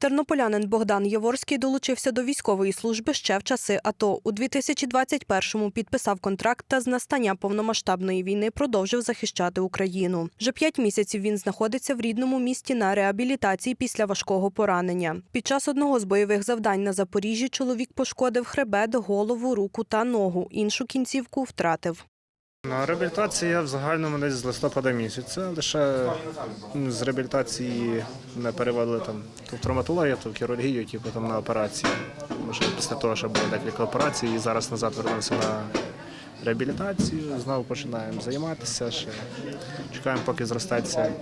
Тернополянин Богдан Яворський долучився до військової служби ще в часи АТО. У 2021-му підписав контракт та з настання повномасштабної війни продовжив захищати Україну. Вже п'ять місяців він знаходиться в рідному місті на реабілітації після важкого поранення. Під час одного з бойових завдань на Запоріжжі чоловік пошкодив хребет, голову, руку та ногу. Іншу кінцівку втратив. На реабілітації я в загальному десь з листопада місяця. Лише з реабілітації мене переводили там то в травматологію, то в хірургію, типу там на операції. Тому після того, що було декілька операцій, і зараз назад вернувся на реабілітацію. Знову починаємо займатися. Ще чекаємо, поки зростеться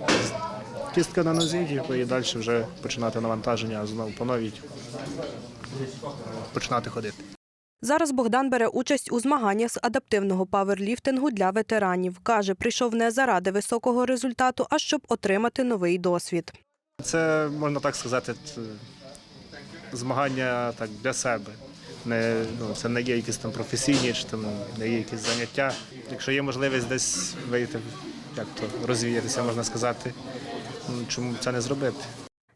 кістка на нозі, типу, і далі вже починати навантаження знову по новій. Починати ходити. Зараз Богдан бере участь у змаганнях з адаптивного паверліфтингу для ветеранів. Каже, прийшов не заради високого результату, а щоб отримати новий досвід. Це можна так сказати, змагання так для себе. Не, ну, це не є якісь там професійні чи там не є якісь заняття. Якщо є можливість десь вийти, як то розвіятися, можна сказати, ну, чому це не зробити?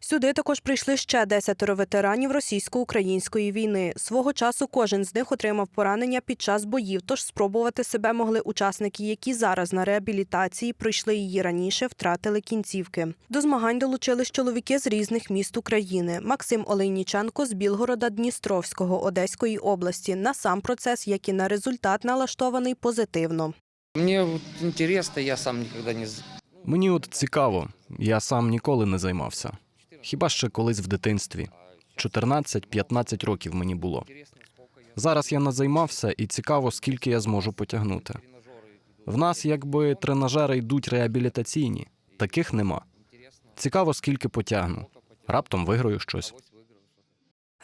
Сюди також прийшли ще десятеро ветеранів російсько-української війни. Свого часу кожен з них отримав поранення під час боїв, тож спробувати себе могли учасники, які зараз на реабілітації пройшли її раніше, втратили кінцівки. До змагань долучились чоловіки з різних міст України. Максим Олейніченко з Білгорода Дністровського Одеської області. На сам процес, як і на результат, налаштований позитивно. Вот интересно, я сам никогда не... Мені от цікаво, я сам ніколи не займався. Хіба ще колись в дитинстві. 14-15 років мені було. Зараз я назаймався і цікаво, скільки я зможу потягнути. В нас якби тренажери йдуть реабілітаційні, таких нема. Цікаво, скільки потягну. Раптом виграю щось.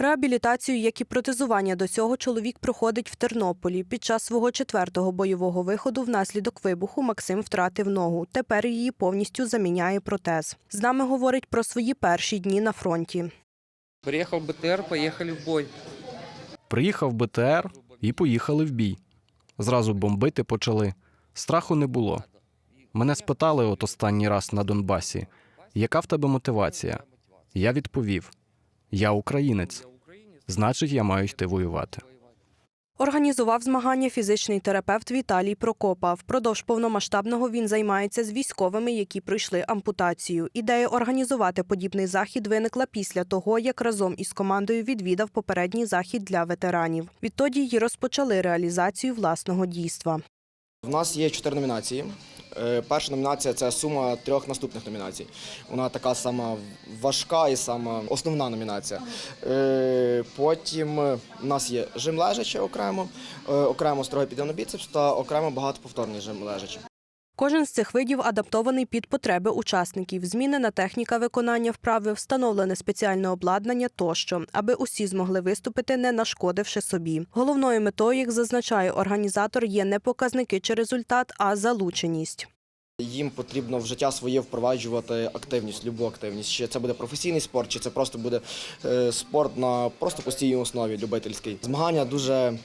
Реабілітацію, як і протезування до цього, чоловік проходить в Тернополі. Під час свого четвертого бойового виходу внаслідок вибуху Максим втратив ногу. Тепер її повністю заміняє протез. З нами говорить про свої перші дні на фронті. Приехал БТР, поехали в бой. Приїхав БТР і поїхали в бій. Зразу бомбити почали. Страху не було. Мене спитали от останній раз на Донбасі, яка в тебе мотивація? Я відповів: Я українець. Значить, я маю йти воювати. Організував змагання фізичний терапевт Віталій Прокопа. Впродовж повномасштабного він займається з військовими, які пройшли ампутацію. Ідея організувати подібний захід виникла після того, як разом із командою відвідав попередній захід для ветеранів. Відтоді й розпочали реалізацію власного дійства. У нас є чотири номінації. Е, Перша номінація це сума трьох наступних номінацій. Вона така сама важка і сама основна номінація. Е, Потім у нас є жим лежачі окремо, е, окремо строгий підйомно біцепс та окремо багатоповторний жим лежачі. Кожен з цих видів адаптований під потреби учасників, змінена техніка виконання вправи, встановлене спеціальне обладнання тощо, аби усі змогли виступити, не нашкодивши собі. Головною метою, як зазначає організатор, є не показники чи результат, а залученість. Їм потрібно в життя своє впроваджувати активність, любу активність. Чи це буде професійний спорт, чи це просто буде е, спорт на просто постійній основі, любительський. Змагання дуже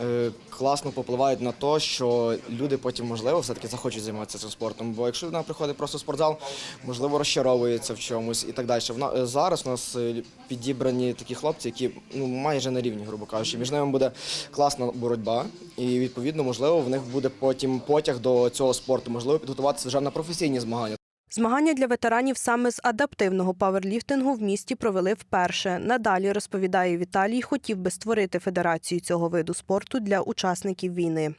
е, класно попливають на те, що люди потім, можливо, все-таки захочуть займатися цим спортом. Бо якщо людина приходить просто в спортзал, можливо, розчаровується в чомусь і так далі. Вона, е, зараз у нас е, підібрані такі хлопці, які ну, майже на рівні, грубо кажучи. Між ними буде класна боротьба, і відповідно, можливо, в них буде потім потяг до цього спорту, можливо, підготуватися вже на професійні змагання. Змагання для ветеранів саме з адаптивного паверліфтингу в місті провели вперше. Надалі розповідає Віталій, хотів би створити федерацію цього виду спорту для учасників війни.